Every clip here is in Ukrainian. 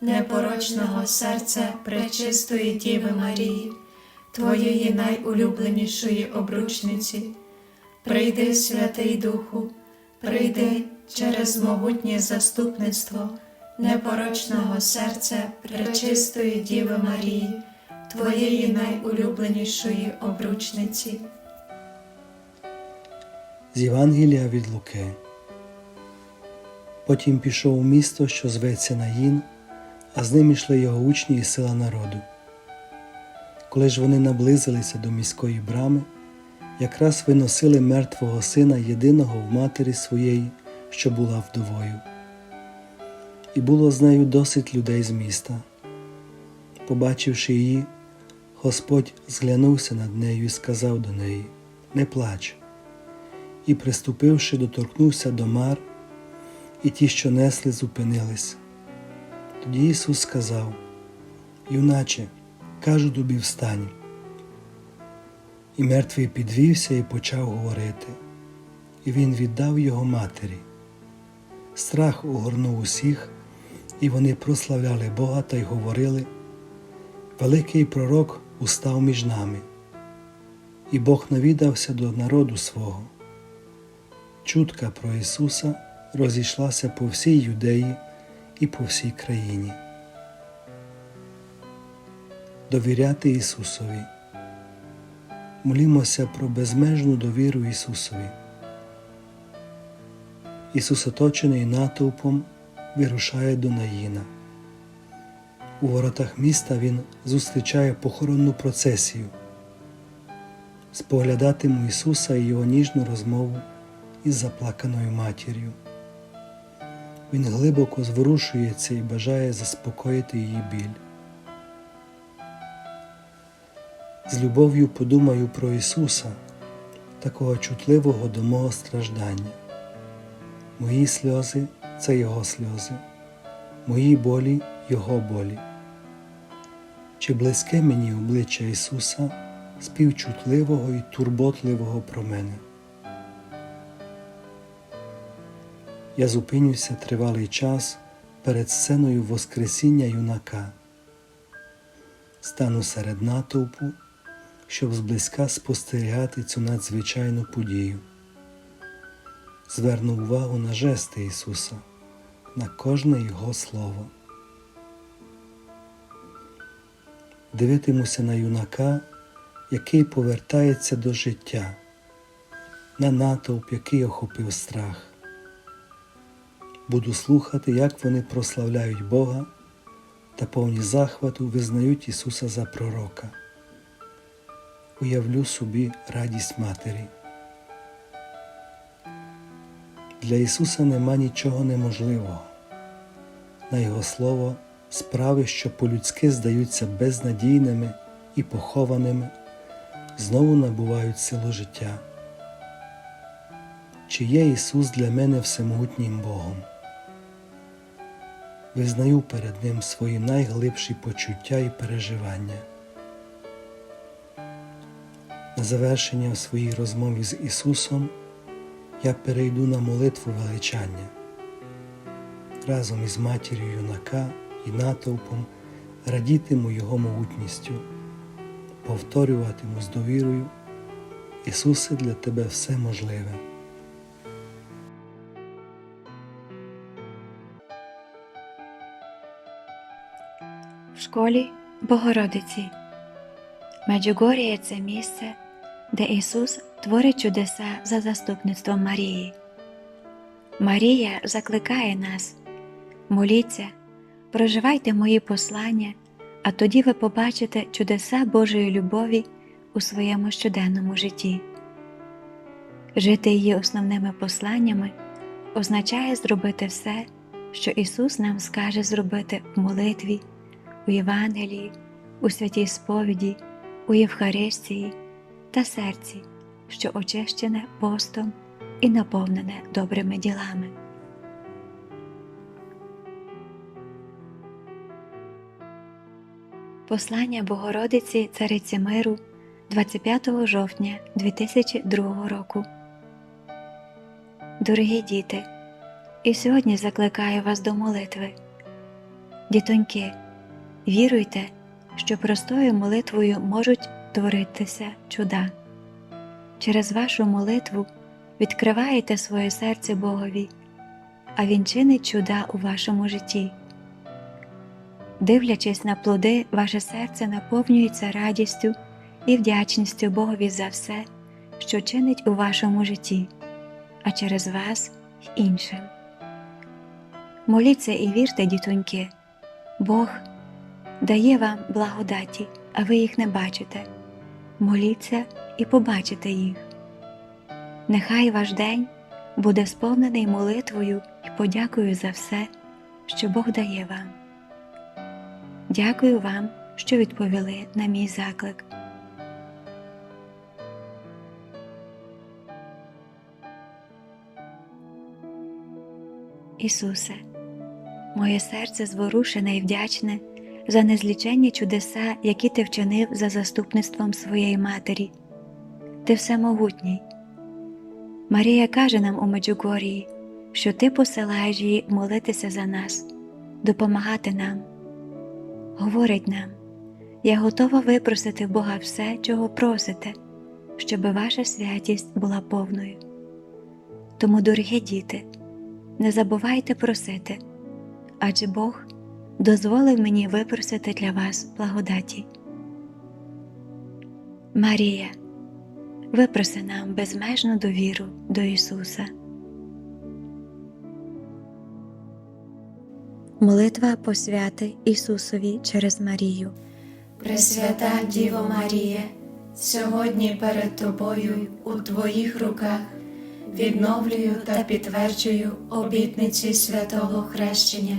непорочного серця Пречистої Діви Марії, Твоєї найулюбленішої обручниці. Прийди, Святий Духу, прийди через могутнє заступництво непорочного серця Пречистої Діви Марії, Твоєї найулюбленішої обручниці. З Євангелія від Луки. Потім пішов у місто, що зветься Наїн, а з ним йшли його учні і сила народу. Коли ж вони наблизилися до міської брами, якраз виносили мертвого сина єдиного в матері своєї, що була вдовою. І було з нею досить людей з міста. Побачивши її, Господь зглянувся над нею і сказав до неї: Не плач. І, приступивши, доторкнувся до мар, і ті, що несли, зупинились. Тоді Ісус сказав: Юначе, кажу тобі, встань. І мертвий підвівся і почав говорити, і він віддав його матері. Страх огорнув усіх, і вони прославляли Бога та й говорили. Великий пророк устав між нами, і Бог навідався до народу свого. Чутка про Ісуса розійшлася по всій юдеї і по всій країні. Довіряти Ісусові. Молімося про безмежну довіру Ісусові. Ісус, оточений натовпом, вирушає до Наїна. У воротах міста Він зустрічає похоронну процесію. Споглядатиму Ісуса і Його ніжну розмову із заплаканою матір'ю. Він глибоко зворушується і бажає заспокоїти її біль. З любов'ю подумаю про Ісуса, такого чутливого до мого страждання. Мої сльози це Його сльози, мої болі Його болі. Чи близьке мені обличчя Ісуса, співчутливого і турботливого про мене? Я зупинюся тривалий час перед сценою Воскресіння юнака, стану серед натовпу, щоб зблизька спостерігати цю надзвичайну подію. Зверну увагу на жести Ісуса, на кожне Його слово. Дивитимуся на юнака, який повертається до життя, на натовп, який охопив страх. Буду слухати, як вони прославляють Бога та повні захвату визнають Ісуса за пророка. Уявлю собі радість Матері. Для Ісуса нема нічого неможливого. На Його Слово справи, що по-людськи здаються безнадійними і похованими, знову набувають силу життя. Чи є Ісус для мене всемогутнім Богом? Визнаю перед Ним свої найглибші почуття і переживання. На завершення своїй розмові з Ісусом я перейду на молитву величання. Разом із матір'ю юнака і натовпом радітиму Його могутністю, повторюватиму з довірою Ісусе для Тебе все можливе. В школі Богородиці. Меджугорія це місце, де Ісус творить чудеса за заступництвом Марії. Марія закликає нас моліться, проживайте мої послання, а тоді ви побачите чудеса Божої любові у своєму щоденному житті. Жити її основними посланнями означає зробити все, що Ісус нам скаже зробити в молитві, у Євангелії, у святій сповіді у Євхаристії та серці, що очищене постом і наповнене добрими ділами. Послання Богородиці Цариці Миру 25 жовтня 2002 року. Дорогі діти, і сьогодні закликаю вас до молитви. Дітоньки, віруйте, що простою молитвою можуть творитися чуда. Через вашу молитву відкриваєте своє серце Богові, а Він чинить чуда у вашому житті. Дивлячись на плоди, ваше серце наповнюється радістю і вдячністю Богові за все, що чинить у вашому житті, а через вас й іншим. Моліться і вірте, дітоньки, Бог дає вам благодаті, а ви їх не бачите. Моліться і побачите їх. Нехай ваш день буде сповнений молитвою і подякою за все, що Бог дає вам. Дякую вам, що відповіли на мій заклик. Ісусе, моє серце зворушене і вдячне за незліченні чудеса, які ти вчинив за заступництвом своєї матері. Ти всемогутній. Марія каже нам у Меджугорії, що ти посилаєш її молитися за нас, допомагати нам. Говорить нам, я готова випросити в Бога все, чого просите, щоби ваша святість була повною. Тому, дорогі діти, не забувайте просити, адже Бог дозволив мені випросити для вас благодаті. Марія, випроси нам безмежну довіру до Ісуса. Молитва посвяти Ісусові через Марію. Пресвята Діво Марія, сьогодні перед Тобою у Твоїх руках відновлюю та підтверджую обітниці святого хрещення.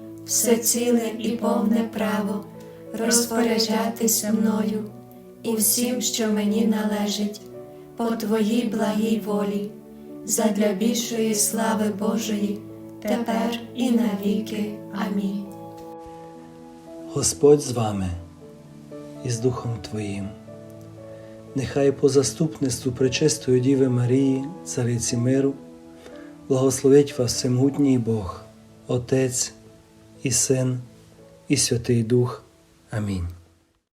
все ціле і повне право розпоряджатися мною і всім, що мені належить, по Твоїй благій волі, задля більшої слави Божої, тепер і навіки. Амінь. Господь з вами і з Духом Твоїм. Нехай по заступництву Пречистої Діви Марії, Цариці миру, благословить вас всемогутній Бог, Отець і Син, і Святий Дух. Амінь.